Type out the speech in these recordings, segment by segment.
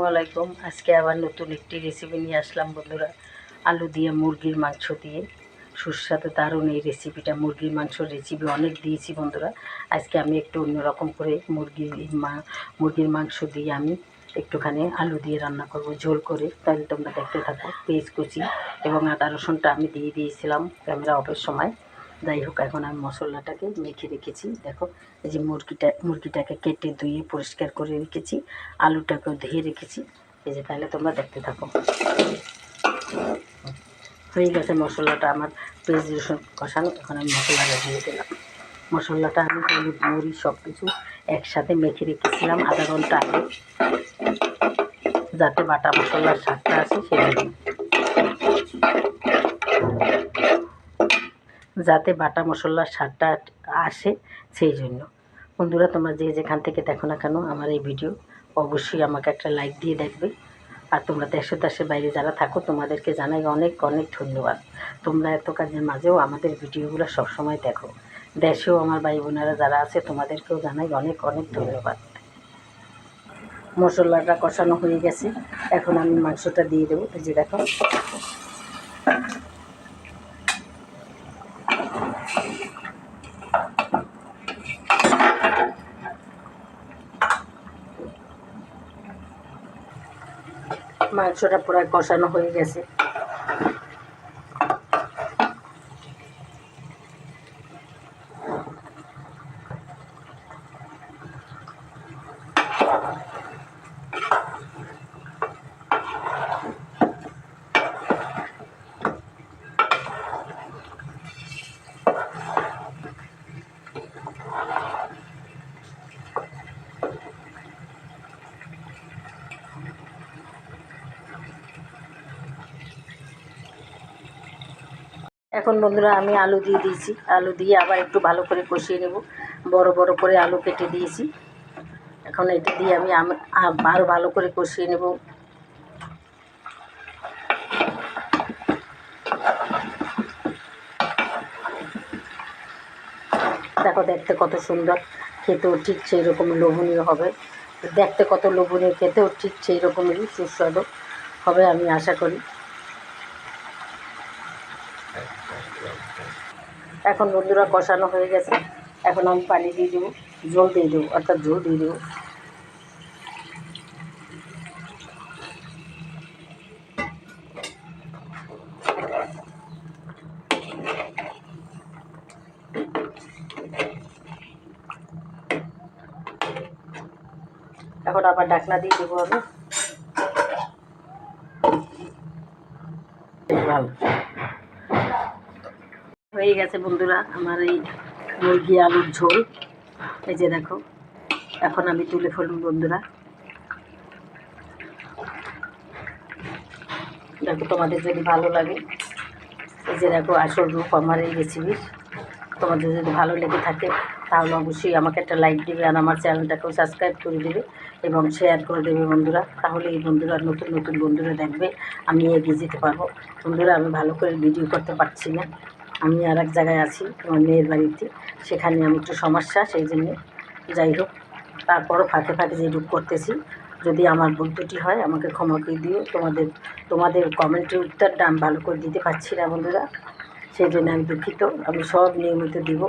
ওয়ালাইকুম আজকে আবার নতুন একটি রেসিপি নিয়ে আসলাম বন্ধুরা। আলু দিয়ে মুরগির মাংস দিয়ে। সুস্বাদু, দারুণ এই রেসিপিটা মুরগির মাংসর রেসিপি অনেক দিয়েছি বন্ধুরা। আজকে আমি একটু অন্যরকম করে মুরগির মা, মুরগির মাংস দিয়ে আমি একটুখানি আলু দিয়ে রান্না করব। ঝোল করে তাহলে তোমরা দেখতে থাকো। পেঁয়াজ কুচি এবং আদা রসুনটা আমি দিয়ে দিয়েছিলাম ক্যামেরা অফের সময়। যাই হোক, এখন আমি মশলাটাকে মেখে রেখেছি। দেখো, এই যে মুরগিটা, মুরগিটাকে কেটে ধুয়ে পরিষ্কার করে রেখেছি, আলুটাকেও ধুয়ে রেখেছি। এই যে তাহলে তোমরা দেখতে থাকো। হয়ে গেছে মশলাটা আমার পেঁয়াজ রসুন কষানো। এখন আমি মশলাটা দিয়ে দিলাম। মশলাটা আমি হলুদ মরি সব কিছু একসাথে মেখে রেখেছিলাম আধা ঘণ্টা আগে, যাতে বাটা মশলার স্বাদটা আছে সেজন্য। যাতে বাটা মশলার স্বাদটা আসে সেই জন্য। বন্ধুরা, তোমরা যে যেখান থেকে দেখো না কেন, আমার এই ভিডিও অবশ্যই আমাকে একটা লাইক দিয়ে দেখবে। আর তোমরা দেশে দেশের বাইরে যারা থাকো, তোমাদেরকে জানাই অনেক অনেক ধন্যবাদ। তোমরা এত কাজের মাঝেও আমাদের ভিডিওগুলো সবসময় দেখো। দেশেও আমার ভাই বোনেরা যারা আছে, তোমাদেরকেও জানাই অনেক অনেক ধন্যবাদ। মশলাটা কষানো হয়ে গেছে। এখন আমি মাংসটা দিয়ে দেবো। যে দেখো। মাংসটা পুরো কষানো হয়ে গেছে। এখন বন্ধুরা আমি আলু দিয়ে দিয়েছি। আলু দিয়ে আবার একটু ভালো করে কষিয়ে নেব। বড় বড় করে আলু কেটে দিয়েছি। এখন এটা দিয়ে আমি আরও ভালো করে কষিয়ে নেব। দেখো, দেখতে কত সুন্দর। খেতেও ঠিক সেই রকম লোভনীয় হবে। দেখতে কত লোভনীয়, খেতেও ঠিক সেই রকমই সুস্বাদু হবে আমি আশা করি। এখন বন্ধুরা কষানো হয়ে গেছে। এখন আমি পানি দিয়ে দেবো, জল দিয়ে দেবো, অর্থাৎ ঝোল দিয়ে দেবো। এখন আবার ডাকনা দিয়ে দেবো আমি। ভালো। হয়ে গেছে বন্ধুরা, আমার এই মুরগি আলুর ঝোল। এই যে দেখো, এখন আমি তুলে ফেলুন বন্ধুরা। দেখো তোমাদের যদি ভালো লাগে, এই যে দেখো আসল রূপ আমার এই রেসিপির তোমাদের যদি ভালো লেগে থাকে, তাহলে অবশ্যই আমাকে একটা লাইক দেবে আর আমার চ্যানেলটাকেও সাবস্ক্রাইব করে দেবে এবং শেয়ার করে দেবে বন্ধুরা। তাহলে এই বন্ধুরা নতুন নতুন বন্ধুরা দেখবে, আমি এগিয়ে যেতে পারব। বন্ধুরা, আমি ভালো করে ভিডিও করতে পারছি না। আমি আর এক জায়গায় আছি, আমার মেয়ের বাড়িতে। সেখানে আমি একটু সমস্যা, সেই জন্যে যাই হোক, তারপরও ফাঁকে ফাঁকে যেটুকু করতেছি। যদি আমার ভুল হয়, আমাকে ক্ষমা করে দিও। তোমাদের তোমাদের কমেন্টের উত্তরটা আমি ভালো করে দিতে পারছি না, বন্ধুরা। সেই জন্য আমি দুঃখিত। আমি সব নিয়মিত দিব।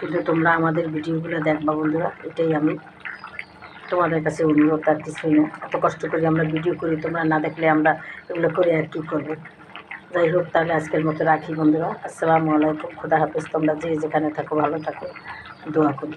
কিন্তু তোমরা আমাদের ভিডিওগুলো দেখবা, বন্ধুরা। এটাই আমি তোমাদের কাছে অনুরোধ আর কিছুই না। এত কষ্ট করে আমরা ভিডিও করি, তোমরা না দেখলে আমরা এগুলো করে আর কী করব? যাই হোক তাহলে আজকের মতো রাখি বন্ধুরা। আসসালামু আলাইকুম, খুদা হাফিজ। তোমরা যে যেখানে থাকো, ভালো থাকো। দোয়া করি।